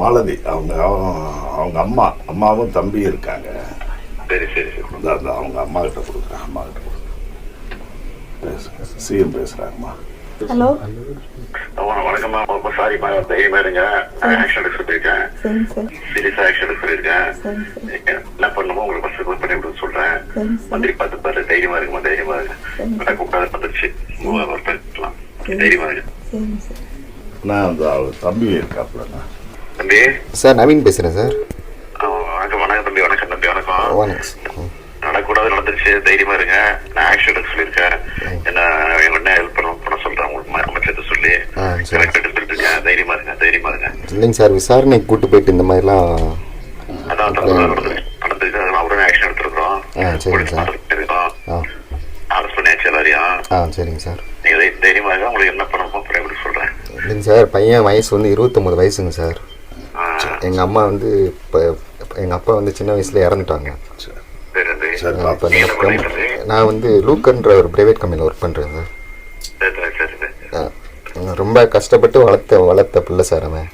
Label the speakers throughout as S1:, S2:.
S1: மாலதி அவங்க அவங்க அம்மா அம்மாவும் தம்பியும் இருக்காங்க.
S2: சரி சரி
S1: அந்த அவங்க அம்மா கிட்ட கொடுக்குறேன் அம்மா கிட்ட கொடுக்குறேன். சிஎம் பேசுகிறாங்கம்மா
S3: ஹலோ.
S2: வண- வணக்கம்மா ரொம்ப சாரிம்மா தைரியமா இருங்க ஆக்ஷன் எடுக்க சொல்லியிருக்கேன். சீரியஸா ஆக்ஷன் எடுக்க சொல்லியிருக்கேன். என்ன பண்ணுமோ உங்களுக்கு ஃபர்ஸ்ட் கால் பண்ணி விட சொல்றேன். மந்திரி பார்த்து பாரு தைரியமா இருக்குமா தைரியமா இருக்கு கூப்பிடாத வந்துருச்சு. வரலாம் தைரியமா இருக்கு
S1: நான் அந்த தம்பி இருக்காப்புலண்ணா.
S2: தம்பி.
S4: சார் நவீன் பேசுகிறேன் சார்.
S2: வணக்கம் வணக்கம் தம்பி வணக்கம் தம்பி வணக்கம்.
S4: வணக்கம் சார்.
S2: நடக்கூடாது நடந்துருச்சு. தைரியமா இருங்க. நான் எடுக்க சொல்லியிருக்கேன். என்ன என்ன ஹெல்ப் பண்ண பண்ண சொல்றேன் உங்களுக்கு? அமைச்சர்கிட்ட சொல்லி.
S4: சரி.
S2: கரெக்ட் எடுத்துட்டு இருக்கேன் தைரியமா இருங்க தைரியமா இருங்க.
S4: இல்லைங்க சார் விசாரணைக்கு கூட்டு போயிட்டு இந்த மாதிரிலாம்
S2: அதான் நடந்திருக்கு அதனால உடனே ஆக்ஷன் எடுத்துருக்கோம்
S4: சரிங்க சார். ஆ.
S2: அரெஸ்ட் பண்ணியாச்சு எல்லாரையும்.
S4: ஆ சரிங்க சார்.
S2: நீங்க தை- தைரியமா இருங்க. உங்களுக்கு என்ன பண்ணணுமோ அப்புறம் எப்படி சொல்றேன்.
S4: இல்லைங்க சார் பையன் வயசு வந்து இருபத்தொம்பது வயசுங்க சார். எங்கள் அம்மா வந்து இப்போ எங்கள் அப்பா வந்து சின்ன வயசில் இறந்துட்டாங்க. அப்போ? நான் வந்து லூக்கன்ற ஒரு ப்ரைவேட் கம்பெனியில் ஒர்க் பண்ணுறேன் சார். ரொம்ப கஷ்டப்பட்டு வளர்த்த வளர்த்த பிள்ளை சார் அவன்.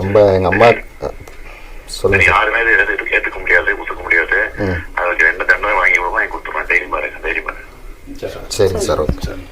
S4: ரொம்ப எங்கள் அம்மா சொல்லுங்க
S2: சரி
S4: சார்.
S2: யாருமே ஏத்துக்க முடியாது ஒத்துக்க முடியாது. அதுக்கு என்ன தண்டனை வாங்கி வாங்கி கொடுத்துருவேன் தைரியமா இருங்க தைரியமா இருங்க
S4: சரிங்க சார் ஓகே.
S1: சரி.